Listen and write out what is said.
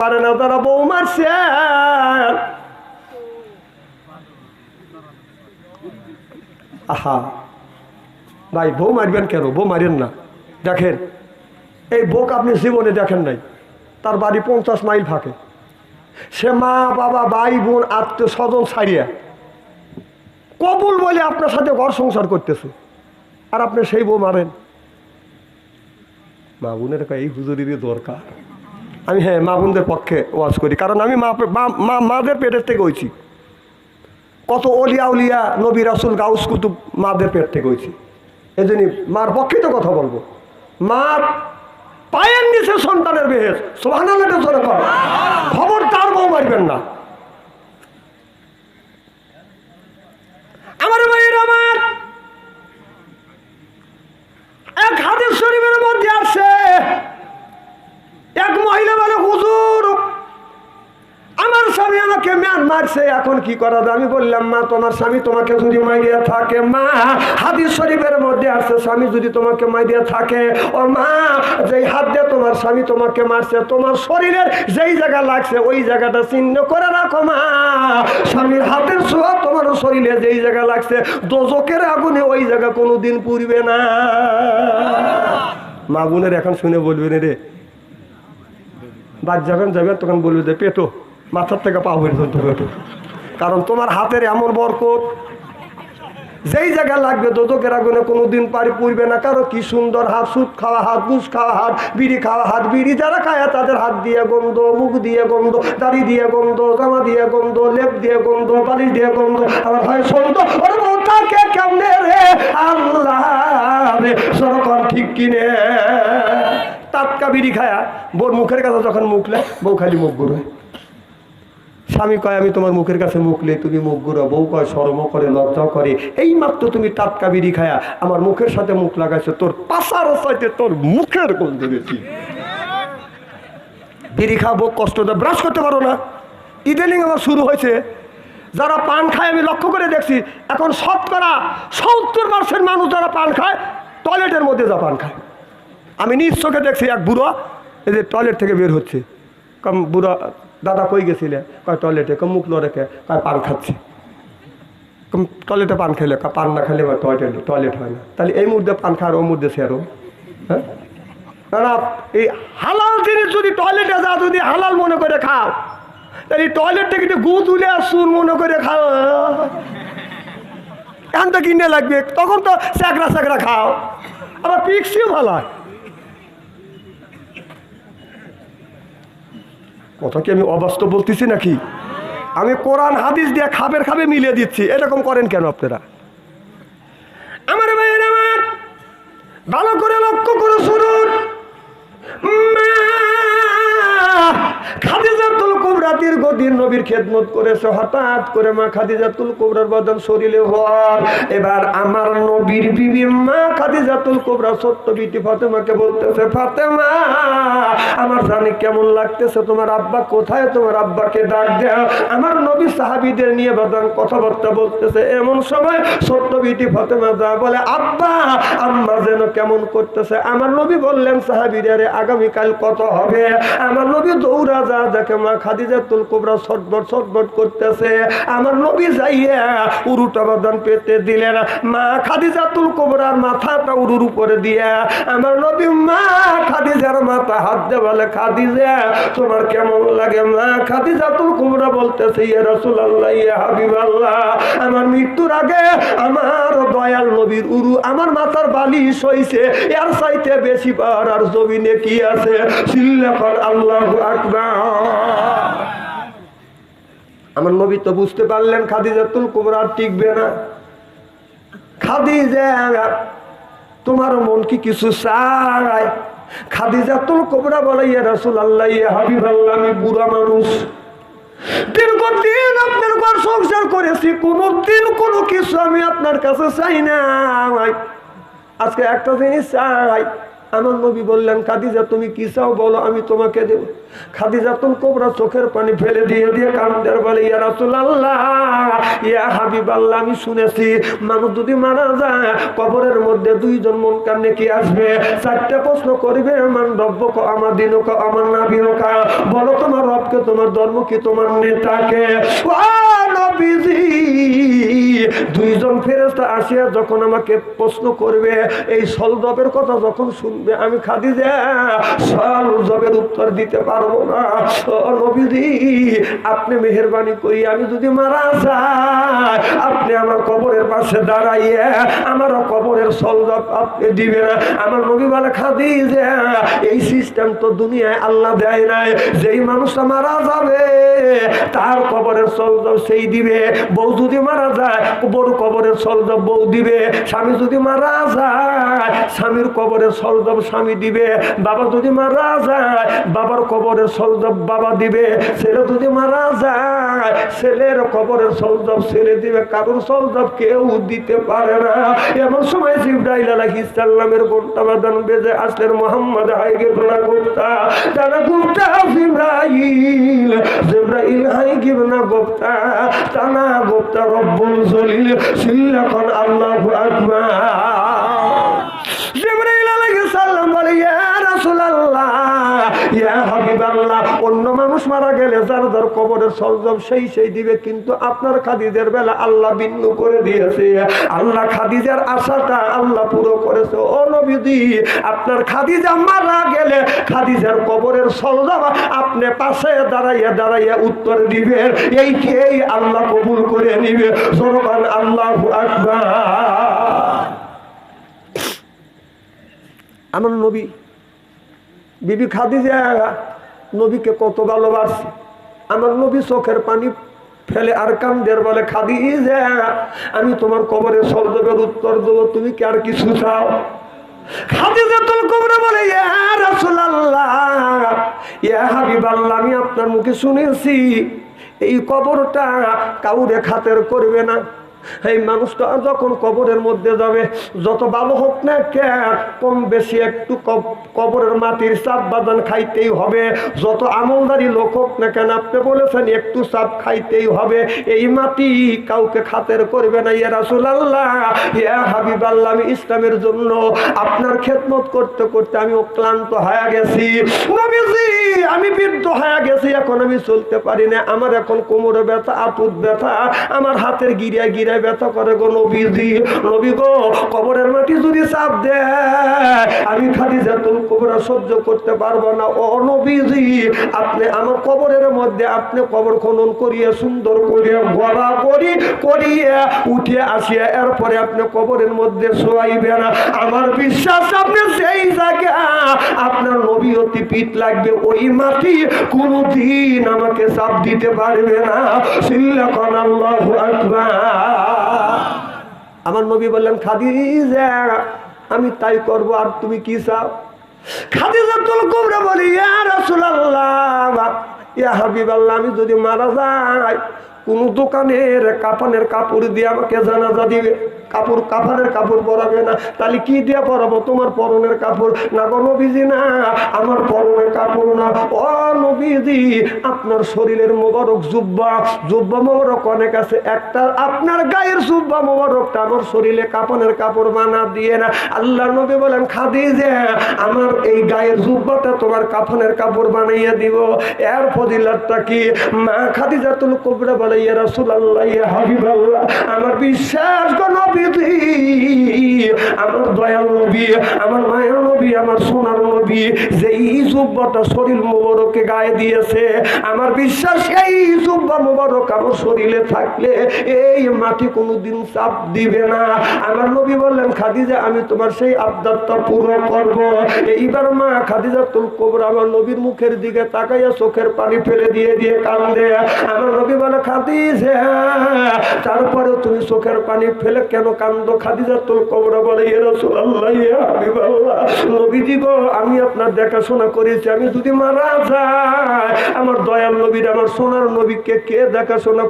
পারে তারা বউ মারছে। আহা, ভাই, বউ মারবেন কেন? বউ মারেন না। দেখেন, এই বোক আপনি জীবনে দেখেন নাই। তার বাড়ি পঞ্চাশ মাইল ফাঁকে। সে মা, বাবা, ভাই, বোন, আত্মীয় স্বজন ছাড়িয়া কবুল বলে আপনার সাথে ঘর সংসার করতেছে। আর আপনি সেই বউ মারেন। মা বোনের এই হুজুরিরই দরকার। আমি হ্যাঁ মা বোনদের পক্ষে ওয়াজ করি। কারণ আমি মা মাদের পেটের থেকে হয়েছি। কত অলিয়া উলিয়া নবী রাসুল গাউস কুতুব মাদের পেট থেকে হয়েছি। এই জন্য মার পক্ষে তো কথা বলব। মা পায়ের নিচে সন্তানের বেহেস। সোহান খবর তার বউ মারবেন না। আমার ভাইয়ের আমার এক হাদিস শরীফের মধ্যে আছে এক মহিলা বলে হুজুর আমার স্বামী ম্যান মারছে এখন কি করা আমি বললাম, মা, তোমার স্বামী তোমাকে যদি মাইরিয়া থাকে, মা, হাদিস শরীফের মধ্যে আছে, স্বামী যদি তোমাকে মাইরিয়া থাকে, ও মা, যেই হাত দিয়ে তোমার স্বামী তোমাকে মারছে, তোমার শরীরের যেই জায়গা লাগছে, ওই জায়গাটা চিহ্ন করে রাখো, মা। স্বামীর হাতের ছোঁয়া তোমার শরীরে যেই জায়গা লাগছে দোজকের আগুনে ওই জায়গা কোনো দিন পুরবে না। মা বোনের এখন শুনে বলবেন রে বাদ যাবেন যাবেন তখন বলবে যে, পেটো মাথার থেকে পা পর্যন্ত পেটো কারণ তোমার হাতের এমন বরকত, যেই জায়গায় লাগবে দোদকের আগুনে কোনো দিন পারি পুড়বে না। কারও কি সুন্দর হাত, সুদ খাওয়া হাত, ঘুষ খাওয়া হাত, বিড়ি খাওয়া হাত, বিড়ি যারা খায় তাদের হাত দিয়ে গন্ধ, মুখ দিয়ে গন্ধ, দাড়ি দিয়ে গন্ধ, জামা দিয়ে গন্ধ, লেপ দিয়ে গন্ধ, বালিশ দিয়ে গন্ধ, আমার সন্ত ওর থাকে কেমনে রে? আল্লাহ সরকার ঠিক কিনে। টাটকা বিড়ি খায়া বোর মুখের কাছে যখন মুখলে বউ খালি মুখ ঘুরে স্বামী কয়, আমি তোমার মুখের কাছে মুখলে তুমি মুখ ঘুরো বউ কয়, শরম করে, লজ্জাও করে। এই মাত্র তুমি টাটকা বিড়ি খায়া আমার মুখের সাথে মুখ লাগাইছো, তোর পাশার সাইতে তোর মুখের গন্ধ বেশি। বিড়ি খাব কষ্ট দেয়, ব্রাশ করতে পারো না। ইদানিং আমার শুরু হয়েছে। যারা পান খায়, আমি লক্ষ্য করে দেখছি, এখন শতকরা সত্তর পার্সেন্ট মানুষ যারা পান খায়, টয়লেটের মধ্যে যা পান খায়। আমি নিজ চোখে দেখছি এক বুড়ো, এই যে টয়লেট থেকে বের হচ্ছে। কম বুড়ো দাদা কই গেছিলে? কয়, টয়লেটে। কম মুখ রেখে কয়, পান খাচ্ছে। কম, টয়লেটে পান খেলে কয়, পান না খেলে টয়লেট টয়লেট হয় না। তাহলে এই মুহূর্তে পান খাওয়ার ও মুহূর্তে সেরো হ্যাঁ? না এই হালাল জিনিস যদি টয়লেটে যা যদি হালাল মনে করে খাও, তাহলে টয়লেট থেকে গু তুলে আসুন মনে করে খাও। এখন তো কিনে লাগবে, তখন তো স্যাকরা স্যাকরা খাও। আবার পিক্সিও ভালো হয়। কথা কি আমি অবাস্তব বলতেছি নাকি? আমি কোরআন, হাদিস দিয়ে খাবের খাবে মিলিয়ে দিচ্ছি। এরকম করেন কেন আপনারা? দীর্ঘদিন নবীর খেদমত করেছে, হঠাৎ করে মা খাদিজাতুল কুবরার বদল শরীরে হওয়ার এবার আমার নবীর বিবি মা খাদিজাতুল কুবরা সত্য বিটি ফাতেমাকে বলতেছে, ফাতেমা, আমার জানি কেমন লাগতেছে? তোমার আব্বা কোথায়? তোমার আব্বাকে ডাক দেও। আমার নবী সাহাবিদের নিয়ে বাদান কথাবার্তা বলতেছে, এমন সময় সত্য বিটি ফাতেমা যা বলে, আব্বা, আম্মা যেন কেমন করতেছে? আমার নবী বললেন সাহাবিরে আগামীকাল কত হবে? আমার নবী দৌড়া যা দেখে মা খাদিজাতুল কুবরা করতেছে। আমার নবী যাইয়া উরুটা পেতে দিলেন। মা খাদিজাতুল মাথাটা উরুর উপরে দিয়া, আমার নবী, মা খাদিজার মাথা হাত বলে, খাদিজা, তোমার কেমন লাগে মা? খাদিজাতুল কুবরা বলতেছে, ইয়া রাসূলুল্লাহ, ইয়া আমার মৃত্যুর আগে আমার দয়াল নবীর উরু, আমার মাথার বালিশ হইছে, এর চাইতে বেশি পাওয়ার আর জমিনে কি আছে? সিল্লাফার আল্লাহু আকবার। আমার নবী তো বুঝতে পারলেন খাদিজাতুল কুবরা আর টিকবে না। খাদিজা তোমার মন কি কিছু চায়? খাদিজাতুল কুবরা বলে, ইয়া রাসূলুল্লাহ, ইয়া হাবিবাল্লাহ, আমি বুড়া মানুষ। দীর্ঘদিন আপনার ঘর সংসার করেছি, কোনোদিন কোনো কিছু আমি আপনার কাছে চাই না আজকে একটা জিনিস চাই আমার নবী বললেন, খাদিজা, তুমি কি চাও বলো, আমি তোমাকে দেব। খাদিজা তুল কোবরা চোখের পানি ফেলে দিয়ে দিয়ে কান্দের বলে, ইয়া রাসূলুল্লাহ, ইয়া হাবিবাল্লাহ, আমি শুনেছি, মানুষ যদি মারা যায়, কবরের মধ্যে দুইজন মন কান্নে কি আসবে। চারটা প্রশ্ন করবে, মান রব্য ক আমার দিন ক আমার নাবি কা বলো, তোমার রবকে, তোমার ধর্ম কি, তোমার নেতাকে? ও নবীজি দুইজন ফেরেস্তা আসিয়া যখন আমাকে প্রশ্ন করবে, এই সলজবের কথা যখন শুনবে আমি খাদি সলজবের উত্তর দিতে পারব না। নবীজি, আপনি মেহরবানি করি, আমি যদি মারা যাই, আপনি আমার কবরের পাশে দাঁড়াইয়া, আমার বউ যদি মারা যায় বড় কবরের বউ দিবে। স্বামী যদি মারা যায়, স্বামীর কবরের সলজব স্বামী দিবে। বাবা যদি মারা যায়, বাবার কবরের সলজব বাবা দিবে। ছেলে যদি মারা যায়, ছেলের কবরের সলজব ছেলে দিবে। কারোর সলজব কেউ দিতে পারে না। এমন সময় জিব্রাইল আলাইহিস সালামের ঘণ্টা বাজান বেজে আসলেন মোহাম্মদ হাই গেবনা গুপ্তা, তারা গুপ্তা জিব্রাইল জিব্রাইল হাই গেবনা গুপ্তা তানা গুপ্তা রব্বুল জলিল সিল্লাকন আল্লাহু আকবার। মানুষ মারা গেলে যার যার কবরের সরজম সেই সেই দিবে, কিন্তু আপনার খাদিজের বেলা আল্লাহ ভিন্ন করে দিয়েছে। আল্লাহ খাদিজার আশাটা আল্লাহ পুরো করেছে। ও নবীজি, আপনার খাদিজা মারা গেলে খাদিজার কবরের সরজম আপনি পাশে দাঁড়াইয়া দাঁড়াইয়া উত্তর দিবেন এই খেয়েই আল্লাহ কবুল করে নিবে। সরকার আল্লাহ আকবার। আমার নবী, বিবি খাদিজা নবীকে কত ভালোবাসে। আমার নবী চোখের পানি ফেলে আর কান্দের বলে, খাদিজা, আমি তোমার কবরে সরদেবের উত্তর দেবো, তুমি কি আর কিছু চাও? বলে আমি আপনার মুখে শুনেছি, এই কবরটা কাউরে খাতের করবে না। এই মানুষটা যখন কবরের মধ্যে যাবে, যত ভালো হোক না কে কম বেশি একটু কবরের মাটির চাপ বাদান খাইতেই হবে। যত আমলদারি লোক হোক না কেন, আপনি বলেছেন একটু চাপ খাইতেই হবে। এই মাটি কাউকে খাতের করবে না, ইয়া রাসূলুল্লাহ, ইয়া হাবিবাল্লাহ, আমি ইসলামের জন্য আপনার খেদমত করতে করতে আমি ক্লান্ত হয়ে গেছি। আমি বৃদ্ধ হয়ে গেছি, এখন আমি চলতে পারি না। আমার এখন কোমরে ব্যথা আতুত ব্যথা, আমার হাতের গিরায় গিরায় ব্যথা করে গো নবীজি। নবী গো, কবরের মাটি যদি চাপ দেয়, আমি খালি যেতুল কবরা সহ্য করতে পারব না। ও নবীজি, আপনি আমার কবরের মধ্যে, আপনি কবর খনন করিয়ে, সুন্দর করিয়ে গড়া করি করিয়ে উঠে আসিয়া, এরপরে আপনি কবরের মধ্যে শোয়াইবে না। আমার বিশ্বাস, আপনি সেই জায়গা আপনার নবী অতি পিঠ লাগবে, ওই মাটি কোনদিন আমাকে চাপ দিতে পারবে না। আমার নবী বললেন, খাদিজা, আমি তাই করব, আর তুমি কি চাও? বলি, ইয়া আমি যদি মারা যাই কোন দোকানের কাপানের কাপড় দিয়ে আমাকে জানাজা দিবে। কাপড় কাফনের কাপড় পরাবে না। তাহলে কি দিয়ে পরাবো? তোমার পরনের কাপড়? না গো নবীজি, না। আমার পরনের কাপড় না। ও নবীজি, আপনার শরীরের মোবারক জুব্বা। জুব্বা মোবারক অনেক আছে। একটা আপনার গায়ের জুব্বা মোবারকটা আমার শরীরে কাপনের কাপড় বানা দিয়ে না। আল্লাহ নবী বলেন খাদি যে আমার এই গায়ের জুব্বাটা তোমার কাফনের কাপড় বানাইয়া দিব। এর ফজিলাতটা কি? মা খাদিজাতুল কুবরা বলে আমার বিশ্বাস আমার দয়াল নবী, আমার মায়ের নবী, আমার সোনার নবী শরীর গায়ে দিয়েছে, আমার বিশ্বাস এই জুব্বা মোবারক আমার শরীরে থাকলে এই মাটি কোনোদিন চাপ দিবে না। আমার নবী বললেন, খাদিজা, আমি তোমার সেই আবদারটা পুরো করব। এইবার মা খাদিজা তুল কোবরা আমার নবীর মুখের দিকে তাকাইয়া চোখের পানি ফেলে দিয়ে দিয়ে কান্দে। আমার নবী বলে খাদিজা তারপরে তুমি চোখের পানি ফেলে কেন কান্দ? খাদিজা তোর কবরা বলে আমি আপনার দেখাশোনা করেছি, আমি যদি মারা যায় আমার দয়াল নবীর, আমার সোনার নবীকে কে দেখাশোনা